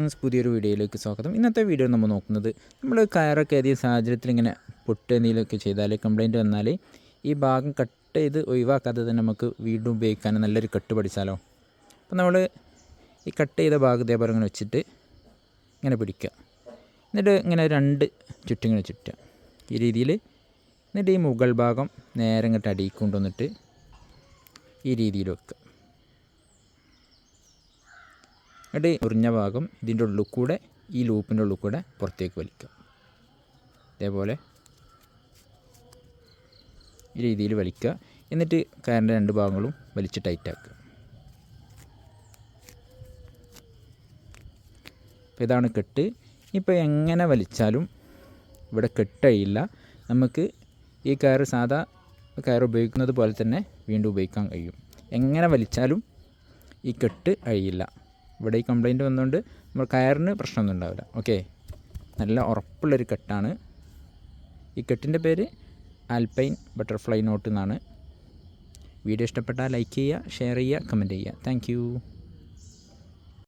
പുതിയൊരു വീഡിയോയിലേക്ക് സ്വാഗതം. ഇന്നത്തെ വീഡിയോ നമ്മൾ നോക്കുന്നത് നമ്മൾ കയറൊക്കെ ഏതെങ്കിലും സാഹചര്യത്തിൽ ഇങ്ങനെ പൊട്ട് എന്തെങ്കിലുമൊക്കെ ചെയ്താൽ കംപ്ലൈന്റ് വന്നാൽ ഈ ഭാഗം കട്ട് ചെയ്ത് ഒഴിവാക്കാതെ തന്നെ നമുക്ക് വീണ്ടും ഉപയോഗിക്കാൻ നല്ലൊരു കട്ട് പഠിച്ചാലോ? അപ്പോൾ നമ്മൾ ഈ കട്ട് ചെയ്ത ഭാഗം ഇതേപോലെ ഇങ്ങനെ വെച്ചിട്ട് ഇങ്ങനെ പിടിക്കുക. എന്നിട്ട് ഇങ്ങനെ രണ്ട് ചുറ്റിങ്ങനെ ചുറ്റുക. ഈ രീതിയിൽ എന്നിട്ട് ഈ മുകൾ ഭാഗം നേരെ ഇങ്ങോട്ട് അടിയിൽ കൊണ്ടുവന്നിട്ട് ഈ രീതിയിൽ വെക്കുക. എന്നിട്ട് മുറിഞ്ഞ ഭാഗം ഇതിന്റെ ഉള്ളിൽ കൂടെ ഈ ലൂപ്പിന്റെ ഉള്ളിൽ കൂടെ പുറത്തേക്ക് വലിക്കുക ഇതേപോലെ ഈ രീതിയിൽ വലിക്കുക. എന്നിട്ട് കയറിന്റെ രണ്ട് ഭാഗങ്ങളും വലിച്ച് ടൈറ്റാക്കുക അപ്പോൾ ഇതാണ് കെട്ട്. ഇപ്പോൾ എങ്ങനെ വലിച്ചാലും ഇവിടെ കെട്ടഴിയില്ല നമുക്ക് ഈ കയർ സാധാ കയർ ഉപയോഗിക്കുന്നത് പോലെ തന്നെ വീണ്ടും ഉപയോഗിക്കാൻ കഴിയും. എങ്ങനെ വലിച്ചാലും ഈ കെട്ട് അഴിയില്ല ഇവിടെ ഈ കംപ്ലൈന്റ് വന്നുകൊണ്ട് നമ്മൾ കയറിന് പ്രശ്നമൊന്നും ഉണ്ടാവില്ല. ഓക്കെ നല്ല ഉറപ്പുള്ളൊരു കെട്ടാണ്. ഈ കെട്ടിന്റെ പേര് ആൽപൈൻ ബട്ടർഫ്ലൈ നോട്ട് എന്നാണ്. വീഡിയോ ഇഷ്ടപ്പെട്ടാൽ ലൈക്ക് ചെയ്യുക ഷെയർ ചെയ്യുക കമന്റ് ചെയ്യുക. താങ്ക്